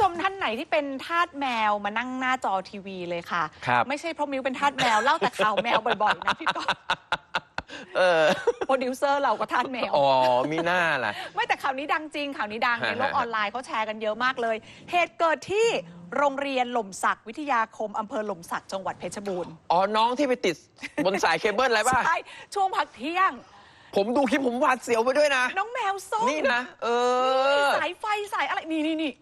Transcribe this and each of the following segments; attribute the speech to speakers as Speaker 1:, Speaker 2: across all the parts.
Speaker 1: คุณผู้ชมท่านไหนที่เป็นทาสแมวมานั่งหน้าจอทีวีเลยค่ะ
Speaker 2: ครับ
Speaker 1: ไม่ใช่เพราะมิวเป็นทาสแมวเล่าแต่ข่าวแมวบ่อยๆนะพี่ก๊อฟ
Speaker 2: เออ
Speaker 1: โปรดิวเซอร์เราก็ทาสแมว
Speaker 2: อ๋อมีหน้าล่ะ
Speaker 1: ไม่แต่ข่าวนี้ดังจริงข่าวนี้ดัง
Speaker 2: ฮะ
Speaker 1: ในโลก
Speaker 2: ฮะ
Speaker 1: ออนไลน์เขาแชร์กันเยอะมากเลย เหตุเกิดที่โรงเรียนหล่มสักวิทยาคมอำเภอหล่มสักจังหวัดเพชรบูรณ์
Speaker 2: อ๋อน้องที่ไปติดบนสายเคเบิลอะไรป่ะ
Speaker 1: ใช่ช่วงพักเที่ยง
Speaker 2: ผมดูคลิปผมหวาดเสียวไปด้วยนะ
Speaker 1: น้องแมวส้ม
Speaker 2: นี่นะ เออ
Speaker 1: สายไฟสายอะไรนี่นี่นี่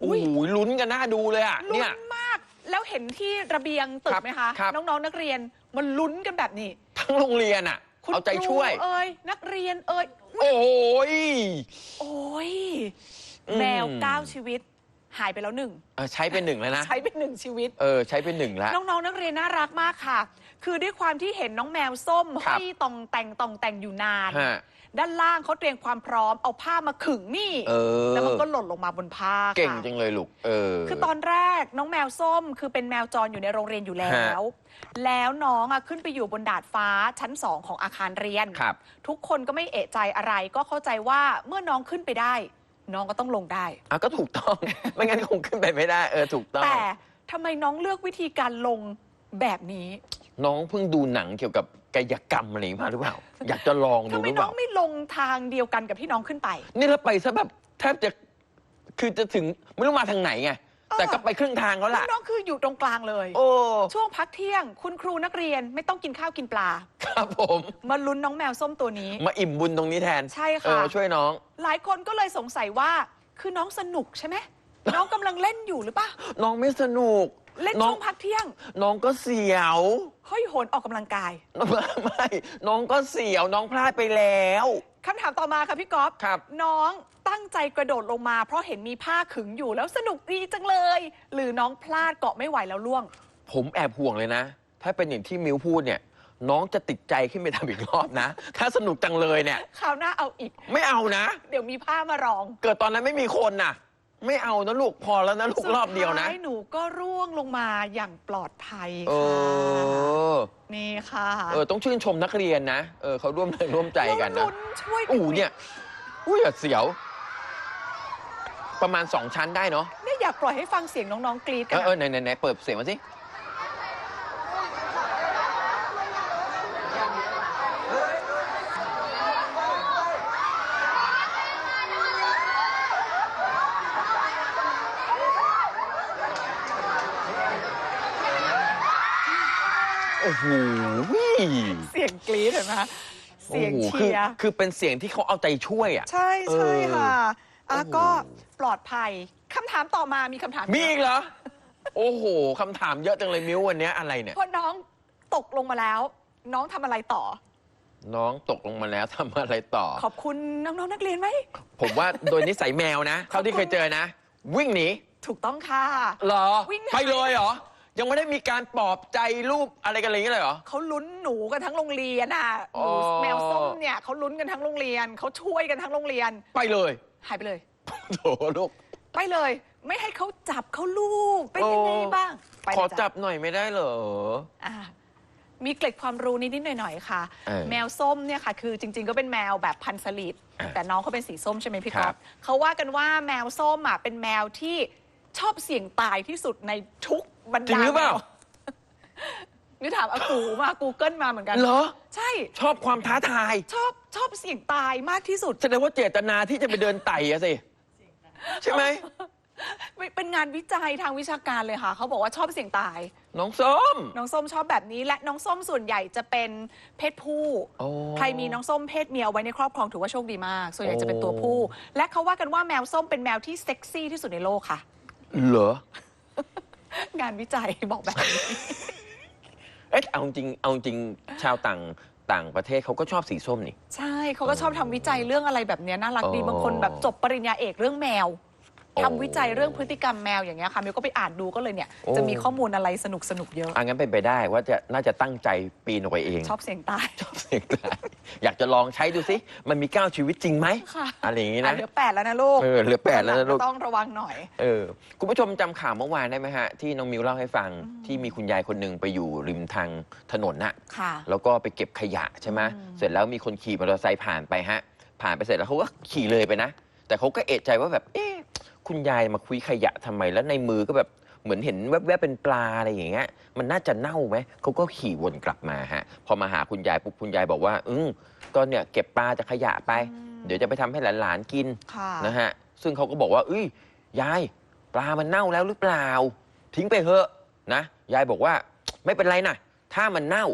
Speaker 2: โอ้โหลุ้นกันหน้าดูเลยอะ
Speaker 1: ลุ้
Speaker 2: เนี่ย
Speaker 1: นมาก แล้วเห็นที่ระเบียงตึ
Speaker 2: ครั
Speaker 1: ก
Speaker 2: บ
Speaker 1: ไหมคะ
Speaker 2: ครับ
Speaker 1: น้องๆนักเรียนมันลุ้นกันแบบนี้
Speaker 2: ทั้งโรงเรียนอะ
Speaker 1: คุณ
Speaker 2: เอาใจช่วย
Speaker 1: ครูเอ้ยนักเรียนเอ้ย
Speaker 2: โอ้ย
Speaker 1: โอ้ย
Speaker 2: อืม
Speaker 1: แมวเก้าชีวิต หายไปแล้วหนึ่ง
Speaker 2: เออใช้เป็นหนึ่งแล้วนะ
Speaker 1: ใช้เป็นหนึ่งชีวิต
Speaker 2: เออ ใช้เป็นหนึ่งแล้ว
Speaker 1: น้องๆ นักเรียนน่ารักมากค่ะ คือด้วยความที่เห็นน้องแมวส้ม
Speaker 2: ครั
Speaker 1: ห้
Speaker 2: บ
Speaker 1: อยตองแต่งตองแต่งอยู่นาน
Speaker 2: ฮะ
Speaker 1: ด้านล่างเขาเตรียมความพร้อมเอาผ้ามาขึงนี่
Speaker 2: เออ
Speaker 1: แล้วมันก็หล่นลงมาบนผ้า
Speaker 2: เก่ง
Speaker 1: ค่ะ
Speaker 2: จังเลยลูก เออ
Speaker 1: คือตอนแรกน้องแมวส้ม คือเป็นแมวจรอยู่ในโรงเรียนอยู่แล้ว
Speaker 2: ฮะ
Speaker 1: แล้วน้องอะขึ้นไปอยู่บนดาดฟ้าชั้นสองของอาคารเรียน
Speaker 2: ครับ
Speaker 1: ทุกคนก็ไม่เอะใจอะไรก็เข้าใจว่าเมื่อน้องขึ้นไปได้ น้องก็ต้องลงได้
Speaker 2: อะก็ถูกต้อง ไม่งั้นคงขึ้นไปไม่ได้ เออ ถูกต้อง
Speaker 1: แต่ทำไมน้องเลือกวิธีการลงแบบนี้
Speaker 2: น้องเพิ่งดูหนังเกี่ยวกับกายกรรมอะไรอย่างงี้มาหรือเปล่า อยากจะลองดู
Speaker 1: ทำไม
Speaker 2: หรือเป
Speaker 1: น้อ
Speaker 2: ล่า
Speaker 1: งไม่ลงทางเดียวกันกับที่น้องขึ้นไป
Speaker 2: นี่ถ้าไปซะแบบแทบจะคือจะถึงไม่รู้มาทางไหนไง
Speaker 1: เออ
Speaker 2: แต่ก็ไปครึ่งทางแล้ว
Speaker 1: แล้ว
Speaker 2: ล่ะ
Speaker 1: น้องคืออยู่ตรงกลางเลย
Speaker 2: โอ้
Speaker 1: ช่วงพักเที่ยง คุณครูนักเรียนไม่ต้องกินข้าวกินปลา
Speaker 2: ครับผม
Speaker 1: มาลุ้นน้องแมวส้มตัวนี้
Speaker 2: มาอิ่มบุญตรงนี้แทน
Speaker 1: ใช่
Speaker 2: เอ
Speaker 1: ค่ะ
Speaker 2: อช่วยน้อง
Speaker 1: หลายคนก็เลยสงสัยว่า คือน้องสนุกใช่ไหม น้องกำลังเล่นอยู่หรือปะ
Speaker 2: น้องไม่สนุก
Speaker 1: เล่น
Speaker 2: น้อ
Speaker 1: ช่
Speaker 2: ง
Speaker 1: วงพักเที่ยง
Speaker 2: น้องก็เสียว
Speaker 1: ห้อยโหนออกกำลังกาย
Speaker 2: ไม่น้องก็เสียวน้องพลาดไปแล้ว
Speaker 1: คำถามต่อมาค่ะพี่ก๊อฟ
Speaker 2: ครับ
Speaker 1: น้องตั้งใจกระโดดลงมา เพราะเห็นมีผ้าขึงอยู่แล้วสนุกดีจังเลย หรือน้องพลาดเกาะไม่ไหวแล้วล่วง
Speaker 2: ผมแอบห่วงเลยนะ ถ้าเป็นอย่างที่มิวพูดเนี่ย น้องจะติดใจขึ้นไปทำอีกรอบนะ ถ้าสนุกจังเลยเนี่ย
Speaker 1: คราวหน้าเอาอีก
Speaker 2: ไม่เอานะ
Speaker 1: เดี๋ยวมีผ้ามารอง
Speaker 2: เกิดตอนนั้นไม่มีคนน่ะ ไม่เอานะลูกพอแล้วนะลูกรอบเดียวนะ
Speaker 1: สุท้ายหนูก็ร่วงลงมาอย่างปลอดภัย
Speaker 2: เอ
Speaker 1: ค่ะ
Speaker 2: อ
Speaker 1: นี่ค่ะ
Speaker 2: เออ ต้องชื่นชมนักเรียนนะ เออเขาร่วมแรงร่วมใจกันนะ
Speaker 1: ลุ้ช่วย
Speaker 2: อู้เนี่ย อุ้ยเสียว ประมาณสองชั้นได้เนาะ
Speaker 1: เนี่ยอยากปล่อยให้ฟังเสียงน้องๆกรี๊ดกั
Speaker 2: เอนอ
Speaker 1: อะ
Speaker 2: เออไหนไหนไหนเปิดเสียงมาสิ อ้โห
Speaker 1: เสียงกรี๊ดเห็นไหมคะเสียง
Speaker 2: โอ้โห
Speaker 1: เชียร์
Speaker 2: คือคือเป็นเสียงที่เขาเอาใจช่วยอะ
Speaker 1: ใช่ใช่ค่ะอะ
Speaker 2: โอ้โห
Speaker 1: ก็ปลอดภัยคำถามต่อมามีคำถาม
Speaker 2: มีอีกเหรอ โอ้โหคำถามเยอะจังเลยมิววันเนี้ยอะไรเนี่ย
Speaker 1: พอน้องตกลงมาแล้ว น้องทำอะไรต่อ
Speaker 2: น้องตกลงมาแล้วทำอะไรต่อ
Speaker 1: ขอบคุณน้องๆนักเรียนไหม
Speaker 2: ผมว่าโดยนิสัยแมวนะ เท่าที่เคยเจอนะ วิ่งหนี
Speaker 1: ถูกต้องค่ะ
Speaker 2: เหรอ
Speaker 1: วิ่งหนี
Speaker 2: ไปเลยเหรอ ยังไม่ได้มีการปลอบใจรูปอะไรกันอะไรอย่างเงี้ยเลยเหรอ
Speaker 1: เขาลุ้นหนูกันทั้งโรงเรียนอะห
Speaker 2: อ๋
Speaker 1: นู
Speaker 2: อ
Speaker 1: แมวส้มเนี่ยเขาลุ้นกันทั้งโรงเรียนเขาช่วยกันทั้งโรงเรียน
Speaker 2: ไปเลย
Speaker 1: หายไปเลย
Speaker 2: โถลูก
Speaker 1: ไปเลย ไม่ให้เขาจับเขาลูกเป็นยังไง
Speaker 2: โอ้
Speaker 1: บ้างไปเลย
Speaker 2: ขอ
Speaker 1: จ้ะ
Speaker 2: จับหน่อยไม่ได้เหรอ
Speaker 1: อะมีเกล็ดความรู้นิดๆหน่อยๆค่ะ
Speaker 2: เออ
Speaker 1: แมวส้มเนี่ยค่ะ คือจริง ๆ ก็เป็นแมวแบบพันธุ์สลิด
Speaker 2: อะ
Speaker 1: แต่น้องเขาเป็นสีส้มใช่ไหมพี่
Speaker 2: ค
Speaker 1: ก๊
Speaker 2: รั
Speaker 1: อบฟเขาว่ากันว่าแมวส้มอะเป็นแมวที่ ชอบเสี่ยงตายที่สุดในทุกบรร
Speaker 2: จริง
Speaker 1: ดา
Speaker 2: หรือเปล่า
Speaker 1: แมวนี่ถามอากูมา Google มาเหมือนกัน
Speaker 2: เหรอ
Speaker 1: ใช่
Speaker 2: ชอบความท้าทาย
Speaker 1: ชอบชอบเสี่ยงตายมากที่สุด
Speaker 2: แสดงว่าเจตนาที่จะไปเดินไต่อะสิ ใช่ไหม
Speaker 1: เป็นงานวิจัยทางวิชาการเลยค่ะ เขาบอกว่าชอบเสี่ยงตาย
Speaker 2: น้องส้ม
Speaker 1: น้องส้มชอบแบบนี้ และน้องส้มส่วนใหญ่จะเป็นเพศผู้
Speaker 2: โอ้
Speaker 1: ใครมีน้องส้มเพศเมียเอาไว้ในครอบครองถือว่าโชคดีมาก ส่วนใหญ่
Speaker 2: โอ้
Speaker 1: จะเป็นตัวผู้และเขาว่ากันว่าแมวส้มเป็นแมวที่เซ็กซี่ที่สุดในโลกค่ะ
Speaker 2: เหรอ
Speaker 1: งานวิจัยบอกแบบนี้
Speaker 2: เอ๊ะเอาจริงเอาจริงชาวต่างต่างประเทศเขาก็ชอบสีส้มนี่
Speaker 1: ใช่เขาก็ชอบทำวิจัยเรื่องอะไรแบบเนี้ยน่ารักดี
Speaker 2: อ๋อ
Speaker 1: บางคนแบบจบปริญญาเอกเรื่องแมว
Speaker 2: โอ้
Speaker 1: ทำวิจัยเรื่องพฤติกรรมแมวอย่างเงี้ยค่ะมิวก็ไปอ่านดูก็เลยเนี่ย
Speaker 2: โอ้
Speaker 1: จะมีข้อมูลอะไรสนุกสนุกๆเยอะ
Speaker 2: อังั้นเป็นไปได้ว่าจะน่าจะตั้งใจปีนออกไปเอง
Speaker 1: ชอบเสียงตาย
Speaker 2: ชอบเสียงตาย อยากจะลองใช้ดูสิ มันมีเก้าชีวิตจริงไหม
Speaker 1: ค่ะ
Speaker 2: อะไรอย่างงี้
Speaker 1: อะ
Speaker 2: นะ
Speaker 1: เหลือแปดแล้วนะลูก
Speaker 2: เออเหลือแปดแล้วนะลูก
Speaker 1: ต้องระวังหน่อย
Speaker 2: เออ คุณผู้ชมจำข่าวเมื่อวานได้ไหมฮะ ที่น้องมิวเล่าให้ฟังที่มีคุณยายคนหนึ่งไปอยู่ริมทางถนนน่ะ
Speaker 1: ค่ะ
Speaker 2: แล้วก็ไปเก็บขยะใช่ไหม
Speaker 1: อืม
Speaker 2: เสร็จแล้วมีคนขี่มอเตอร์ไซค์ผ่านไปฮะ ผ่านไปเสร็จแล้วเขาก็ขี่เลยไปนะ แต่เขาก็เอะใจว่าแบบเอ๊ะ คุณยายมาคุยขยะทำไมแล้วในมือก็แบบเหมือนเห็นแวบๆเป็นปลาอะไรอย่างเงี้ยมันน่าจะเน่าไหมเขาก็ขี่วนกลับมาฮะพอมาหาคุณยายปุ๊บคุณยายบอกว่า อืมก็เนี่ยเก็บปลาจากขยะไป
Speaker 1: อืม
Speaker 2: เดี๋ยวจะไปทำให้หลานๆกิน
Speaker 1: ค่ะ
Speaker 2: นะฮะซึ่งเขาก็บอกว่าอุ้ยยาย ปลามันเน่าแล้วหรือเปล่า ทิ้งไปเถอะนะยายบอกว่าไม่เป็นไรนะถ้ามันเน่า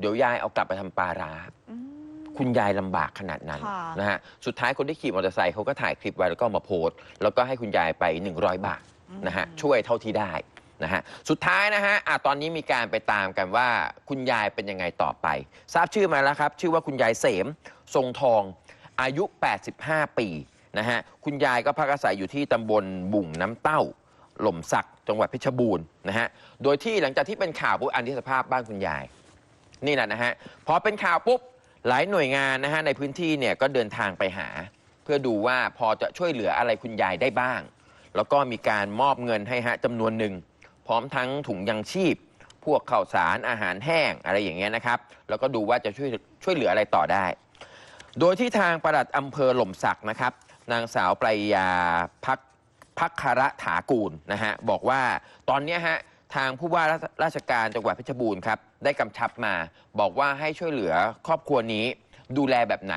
Speaker 2: เดี๋ยวยายเอากลับไปทำปลาร้า
Speaker 1: อืม
Speaker 2: คุณยายลำบากขนาดนั้น
Speaker 1: ค่ะ
Speaker 2: นะฮะสุดท้ายคนที่ขี่มอเตอร์ไซค์เขาก็ถ่ายคลิปไว้แล้วก็เอามาโพสต์แล้วก็ให้คุณยายไป 100 บาทนะฮะช่วยเท่าที่ได้นะฮะสุดท้ายนะฮะอะตอนนี้มีการไปตามกันว่าคุณยายเป็นยังไงต่อไป ทราบชื่อมาแล้วครับ ชื่อว่าคุณยายเสม ทรงทอง อายุ 85 ปีนะฮะคุณยายก็พักอาศัยอยู่ที่ตำบลบุ่งน้ำเต้า หล่มสักจังหวัดเพชรบูรณ์นะฮะโดยที่หลังจากที่เป็นข่าวปุ๊บอันที่สภาพบ้านคุณยาย นี่แหละนะฮะ พอเป็นข่าวปุ๊บ หลายหน่วยงานนะฮะในพื้นที่เนี่ยก็เดินทางไปหา เพื่อดูว่าพอจะช่วยเหลืออะไรคุณยายได้บ้าง แล้วก็มีการมอบเงินให้ฮะจำนวนหนึ่ง พร้อมทั้งถุงยังชีพ พวกข้าวสารอาหารแห้งอะไรอย่างเงี้ยนะครับ แล้วก็ดูว่าจะช่วยช่วยเหลืออะไรต่อได้ โดยที่ทางปลัดอำเภอหล่มสักนะครับ นางสาวปรายาพักพักคระถากูลนะฮะบอกว่าตอนนี้ฮะ ทางผู้ว่าราชการจังหวัดเพชรบูรณ์ครับได้กำชับมา บอกว่าให้ช่วยเหลือครอบครัวนี้ ดูแลแบบไหน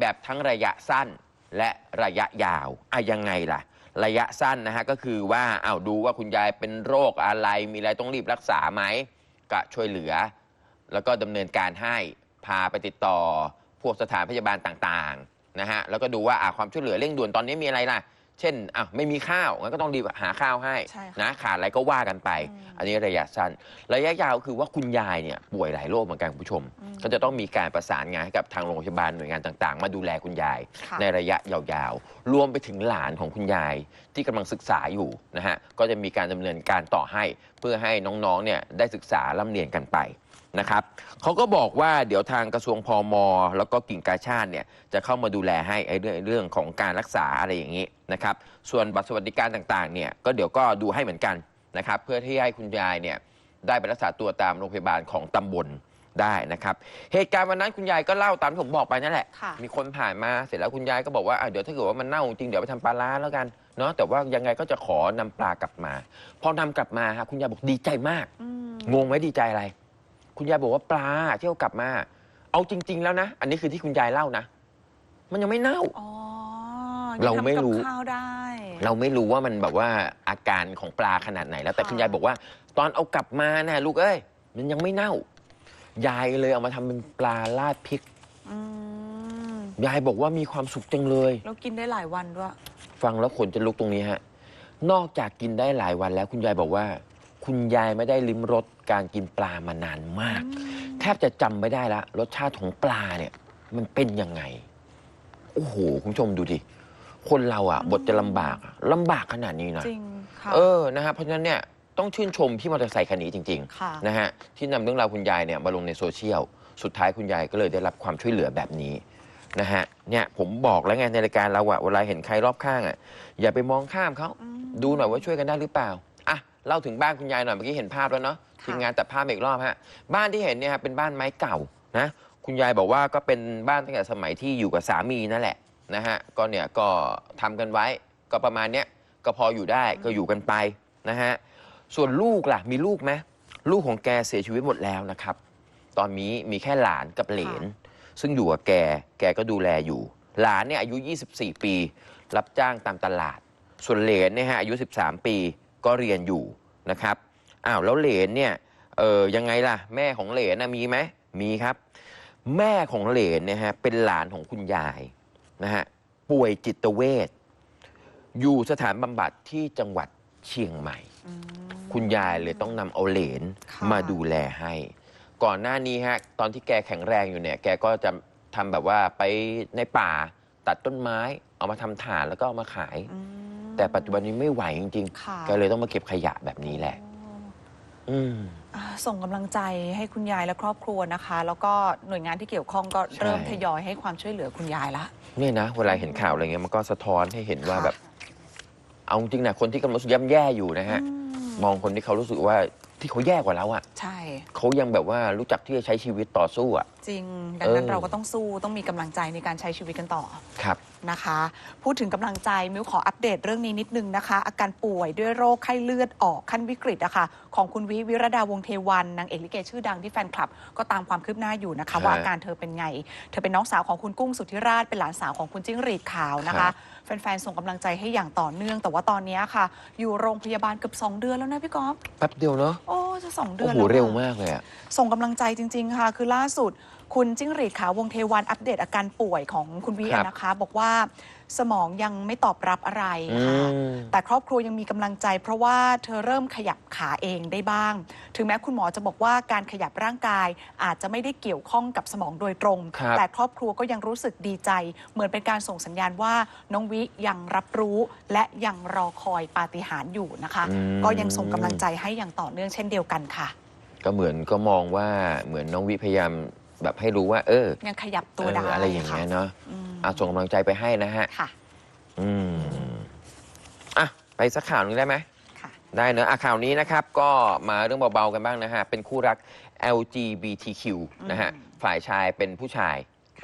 Speaker 2: แบบทั้งระยะสั้นและระยะยาวอะยังไงล่ะ ระยะสั้นนะฮะก็คือว่าเอาดูว่าคุณยายเป็นโรคอะไร มีอะไรต้องรีบรักษาไหมก็ช่วยเหลือ แล้วก็ดำเนินการให้พาไปติดต่อ พวกสถานพยาบาลต่างๆนะฮะแล้วก็ดูว่าอะความช่วยเหลือเร่งด่วนตอนนี้มีอะไรล่ะ เช่นอะไม่มีข้าวงั้นก็ต้องรีบหาข้าวให้
Speaker 1: ใช่ค่ะ
Speaker 2: นะขาดอะไรก็ว่ากันไป
Speaker 1: อืม
Speaker 2: อันนี้ระยะสั้น ระยะยาวคือว่าคุณยายเนี่ยป่วยหลายโรคเหมือนกันคุณผู้ชม
Speaker 1: อืม
Speaker 2: ก็จะต้องมีการประสานงานให้กับทางโรงพยาบาลหน่วยงานต่างๆ มาดูแลคุณยาย
Speaker 1: ค่ะ
Speaker 2: ในระยะยาวๆ รวมไปถึงหลานของคุณยายที่กำลังศึกษาอยู่นะฮะ ก็จะมีการดำเนินการต่อให้ เพื่อให้น้องๆ เนี่ยได้ศึกษาล่ำเรียนกันไป นะครับเขาก็บอกว่าเดี๋ยวทางกระทรวงพอมแล้วก็กิ่งกาชาติเนี่ยจะเข้ามาดูแลให้ไอ้เรื่องเรื่องของการรักษาอะไรอย่างนี้นะครับส่วนบัตรสวัสดิการต่างๆเนี่ยก็เดี๋ยวก็ดูให้เหมือนกันนะครับเพื่อที่ให้คุณยายเนี่ยได้ไปรักษาตัวตามโรงพยาบาลของตำบลได้นะครับ เหตุการณ์วันนั้นคุณยายก็เล่าตามที่ผมบอกไปนั่นแหละ
Speaker 1: ค่ะ
Speaker 2: มีคนผ่านมาเสร็จแล้วคุณยายก็บอกว่าอะเดี๋ยวถ้าเกิดว่ามันเน่าจริงเดี๋ยวไปทำปลาร้าแล้วกันเนาะแต่ว่ายังไงก็จะขอนำปลากลับมา พอนำกลับมาฮะคุณยายบอกดีใจมาก
Speaker 1: อืม
Speaker 2: งงไหมดีใจอะไร คุณยายบอกว่าปลาที่เอากลับมา เอาจริง ๆ แล้วนะ อันนี้คือที่คุณยายเล่านะ มันยังไม่เน่า
Speaker 1: อ๋อ
Speaker 2: เราไม่รู้
Speaker 1: ยังทำกับข้าวได้
Speaker 2: เราไม่รู้ว่ามันแบบว่าอาการของปลาขนาดไหนแล้ว แต่
Speaker 1: ค่ะ
Speaker 2: คุณยายบอกว่า ตอนเอากลับมานะลูกเอ้ยมันยังไม่เน่า ยายเลยเอามาทำเป็นปลาราดพริก
Speaker 1: อืม
Speaker 2: ยายบอกว่ามีความสุขจังเลย
Speaker 1: แล้วกินได้หลายวันด้วย
Speaker 2: ฟังแล้วขนจะลุกตรงนี้ฮะ นอกจากกินได้หลายวันแล้วคุณยายบอกว่า คุณยายไม่ได้ลิ้มรสการกินปลามานานมาก แทบจะจำไม่ได้ละรสชาติของปลาเนี่ย มันเป็นยังไง โอ้โห คุณผู้ชมดูดิ คนเราอะบทจะลำบากอะลำบากขนาดนี้นะ
Speaker 1: จริงค่ะ
Speaker 2: เออ นะฮะ เพราะฉะนั้นเนี่ยต้องชื่นชมพี่มอเตอร์ไซค์คันนี้จริง
Speaker 1: ค่ะ
Speaker 2: ๆนะฮะที่นำเรื่องราวคุณยายเนี่ยมาลงในโซเชียล สุดท้ายคุณยายก็เลยได้รับความช่วยเหลือแบบนี้นะฮะเนี่ยผมบอกแล้วไงในรายการเราอะเวลาเห็นใครรอบข้างอะอย่าไปมองข้ามเขา
Speaker 1: อืม
Speaker 2: ดูหน่อยว่าช่วยกันได้หรือเปล่าอะ เล่าถึงบ้านคุณยายหน่อยเมื่อกี้เห็นภาพแล้วเนาะ
Speaker 1: ค่ะ
Speaker 2: ทีมงานตัดภาพอีกรอบฮะบ้านที่เห็นเนี่ยฮะเป็นบ้านไม้เก่านะคุณยายบอกว่าก็เป็นบ้านตั้งแต่สมัยที่อยู่กับสามีนั่นแหละนะฮะก็เนี่ยก็ทำกันไว้ก็ประมาณเนี้ยก็พออยู่ได้ก็อยู่กันไปนะฮะส่วนลูกล่ะมีลูกไหมลูกของแกเสียชีวิตหมดแล้วนะครับ ตอนนี้มีแค่หลานกับเหลน ซึ่งอยู่กับแกแกก็ดูแลอยู่ หลานเนี่ยอายุ 24 ปี รับจ้างตามตลาด ส่วนเหลนเนี่ยฮะอายุ 13 ปี ก็เรียนอยู่นะครับอ้าวแล้วเหลนเนี่ยเออยังไงล่ะ แม่ของเหลนนะมีไหมมีครับ แม่ของเหลนเนี่ยฮะเป็นหลานของคุณยายนะฮะป่วยจิตเวชอยู่สถานบำบัดที่จังหวัดเชียงใหม่
Speaker 1: อืม
Speaker 2: คุณยายเลยต้องนำเอาเหลน
Speaker 1: ค่ะ
Speaker 2: มาดูแลให้ ก่อนหน้านี้ฮะตอนที่แกแข็งแรงอยู่เนี่ย แกก็จะทำแบบว่าไปในป่าตัดต้นไม้ เอามาทำถ่านแล้วก็เอามาขาย
Speaker 1: อืม
Speaker 2: แต่ปัจจุบันนี้ไม่ไหวจริง
Speaker 1: ค่ะ
Speaker 2: ๆแกเลยต้องมาเก็บขยะแบบนี้แหละ อืม
Speaker 1: อ่าส่งกำลังใจให้คุณยายและครอบครัวนะคะ แล้วก็หน่วยงานที่เกี่ยวข้องก็
Speaker 2: ใช่
Speaker 1: เริ่มทยอยให้ความช่วยเหลือคุณยายละ
Speaker 2: เนี่ยนะ เวลาเห็นข่าวอะไรเงี้ยมันก็สะท้อนให้เห็นว่า
Speaker 1: ค่ะ
Speaker 2: แบบ เอาจริงๆนะคนที่กำลังรู้สึกย่ำแย่อยู่นะฮะ
Speaker 1: อืม
Speaker 2: มองคนที่เขารู้สึกว่าที่เขาแย่กว่าเราอะ
Speaker 1: ใช่
Speaker 2: เขายังแบบว่ารู้จักที่จะใช้ชีวิตต่อสู้อะ
Speaker 1: จริง ดังนั้น
Speaker 2: เออ
Speaker 1: เราก็ต้องสู้ต้องมีกำลังใจในการใช้ชีวิตกันต่อ
Speaker 2: ครับ
Speaker 1: นะคะ พูดถึงกำลังใจมิวขออัปเดตเรื่องนี้นิดนึงนะคะ อาการป่วยด้วยโรคไข้เลือดออกขั้นวิกฤตอะค่ะของคุณวิวิรดาวงศ์เทวันนางเอกลิเกชื่อดังที่แฟนคลับ ก็ตามความคืบหน้าอยู่นะคะ
Speaker 2: ฮะ
Speaker 1: ว่าอาการเธอเป็นไง เธอเป็นน้องสาวของคุณกุ้งสุทธิราชเป็นหลานสาวของคุณจิ้งหรีดขาวนะ
Speaker 2: ครั
Speaker 1: คะ
Speaker 2: บ
Speaker 1: แฟนๆส่งกำลังใจให้อย่างต่อเนื่อง แต่ว่าตอนนี้ค่ะ อยู่โรงพยาบาลเกือบ2 เดือนแล้วนะพี่ก๊อฟ
Speaker 2: แป๊บเดียวเนาะ
Speaker 1: โอ้จะสองเดื
Speaker 2: โอ้
Speaker 1: อน
Speaker 2: โห
Speaker 1: แล้วอะ
Speaker 2: เร็วมากเลยอะ
Speaker 1: ส่งกำลังใจจริง ๆ ค่ะ คือล่าสุด คุณจิ้งหรีดขาววงเทวันอัปเดตอาการป่วยของคุณวิ
Speaker 2: ครับ
Speaker 1: นะคะ บอกว่าสมองยังไม่ตอบรับอะไร
Speaker 2: อื
Speaker 1: ค่ะ
Speaker 2: ม
Speaker 1: แต่ครอบครัวยังมีกำลังใจ เพราะว่าเธอเริ่มขยับขาเองได้บ้าง ถึงแม้คุณหมอจะบอกว่าการขยับร่างกายอาจจะไม่ได้เกี่ยวข้องกับสมองโดยตรง
Speaker 2: ครับ
Speaker 1: แต่ครอบครัวก็ยังรู้สึกดีใจ เหมือนเป็นการส่งสัญญาณว่าน้องวิยังรับรู้และยังรอคอยปาฏิหาริย์อยู่นะคะ
Speaker 2: อืม
Speaker 1: ก็ยังส่งกำลังใจให้อย่างต่อเนื่องเช่นเดียวกันค่ะ
Speaker 2: ก็เหมือนก็มองว่าเหมือนน้องวิพยายาม แบบให้รู้ว่า เออ
Speaker 1: ยังขยับตัวได้
Speaker 2: เอออะไรอย่างเงี้ยเนาะ
Speaker 1: อืม
Speaker 2: อะส่งกำลังใจไปให้นะฮะ
Speaker 1: ค่ะ
Speaker 2: อืมอะไปสักข่าวหนึงได้ไหม
Speaker 1: ค่ะ
Speaker 2: ได้เนอะอะข่าวนี้นะครับ ก็มาเรื่องเบา ๆ กันบ้างนะฮะ เป็นคู่รัก LGBTQ นะฮะ
Speaker 1: อืม
Speaker 2: ฝ่ายชายเป็นผู้ชาย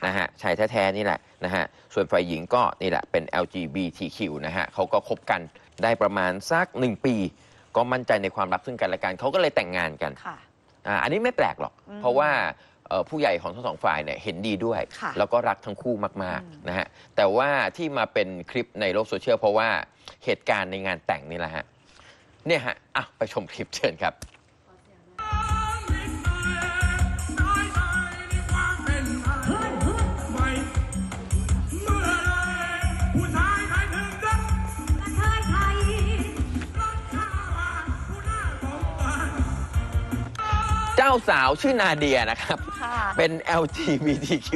Speaker 2: นะฮะ ชายแท้ ๆ นี่แหละนะฮะ ส่วนฝ่ายหญิงก็นี่แหละเป็น LGBTQ นะฮะเขาก็คบกันได้ประมาณสักหนึ่งปี ก็มั่นใจในความรักซึ่งกันและกันเขาก็เลยแต่งงานกัน
Speaker 1: ค่ะ
Speaker 2: อ่าอันนี้ไม่แปลกหรอก
Speaker 1: อืม
Speaker 2: เพราะว่าเอ่อ ผู้ใหญ่ของทั้งสองฝ่ายเนี่ยเห็นดีด้วย
Speaker 1: ค่ะ
Speaker 2: แล้วก็รักทั้งคู่มาก
Speaker 1: อืม
Speaker 2: ๆนะฮะแต่ว่าที่มาเป็นคลิปในโลกโซเชียลเพราะว่าเหตุการณ์ในงานแต่งนี่แหละฮะเนี่ยฮะอะไปชมคลิปเชิญครับ จ้าสาวชื่อนาเดียนะครับ
Speaker 1: ค่ะ
Speaker 2: เป็น LGBTQ+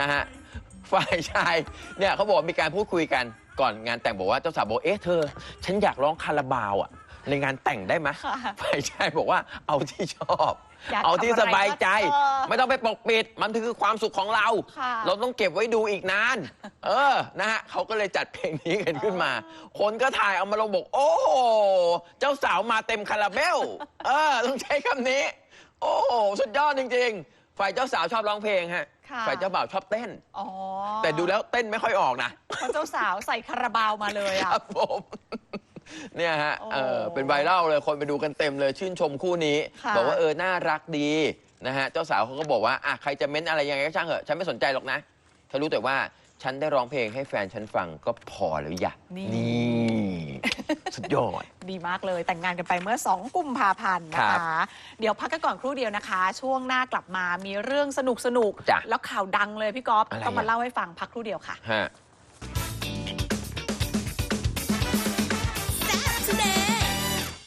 Speaker 2: นะฮะ ฝ่ายชายเนี่ยเขาบอกมีการพูดคุยกันก่อนงานแต่งบอกว่าเจ้าสาวบอกเอ๊ะเธอ ฉันอยากร้องคาราบาวอะในงานแต่งได้ไหม
Speaker 1: ค่ะ
Speaker 2: ฝ่ายชายบอกว่าเอาที่ชอบ
Speaker 1: อยาก
Speaker 2: เอาที่
Speaker 1: ทำอะไร
Speaker 2: สบายใจ
Speaker 1: ก็เออ
Speaker 2: ไม่ต้องไปปกปิด มันคือความสุขของเรา
Speaker 1: ค่ะ
Speaker 2: เราต้องเก็บไว้ดูอีกนาน เออ นะฮะเขาก็เลยจัดเพลงนี้กันขึ้นมา คนก็ถ่ายเอามาลงบอก โอ้โห เจ้าสาวมาเต็มคาราเบล เออ ต้องใช้คำนี้ โอ้โหสุดยอดจริงๆ ฝ่ายเจ้าสาวชอบร้องเพลงฮะ
Speaker 1: ค่ะ
Speaker 2: ฝ่ายเจ้าบ่าวชอบเต้น
Speaker 1: อ๋อ
Speaker 2: แต่ดูแล้วเต้นไม่ค่อยออกนะ
Speaker 1: เพราะเจ้าสาวใส่คาราบาวมาเลย
Speaker 2: ค
Speaker 1: อะ
Speaker 2: รับผม เนี่ยฮะ
Speaker 1: โอ้
Speaker 2: เออเป็นไวรัลเลยคนไปดูกันเต็มเลยชื่นชมคู่นี้
Speaker 1: ค่ะ
Speaker 2: บอกว่าเออน่ารักดีนะฮะ เจ้าสาวเขาก็บอกว่าอะใครจะเม้นอะไรยังไงก็ช่างเถอะ ฉันไม่สนใจหรอกนะเธอรู้แต่ว่าฉันได้ร้องเพลงให้แฟนฉันฟังก็พอแล้วอย่า
Speaker 1: นี่
Speaker 2: นี่ สุดยอด
Speaker 1: ดีมากเลยแต่งงานกันไปเมื่อ 2 กุมภาพันธ์นะ
Speaker 2: ครั
Speaker 1: คะ
Speaker 2: บ
Speaker 1: เดี๋ยวพักกันก่อนครู่เดียวนะคะ ช่วงหน้ากลับมามีเรื่องสนุกสนุกๆ
Speaker 2: จ้ะ
Speaker 1: แล้วข่าวดังเลยพี่ก๊อฟ
Speaker 2: อะไร
Speaker 1: ต้องมา
Speaker 2: อะ
Speaker 1: เล่าให้ฟังพักครู่เดียวค่ะ
Speaker 2: ฮะ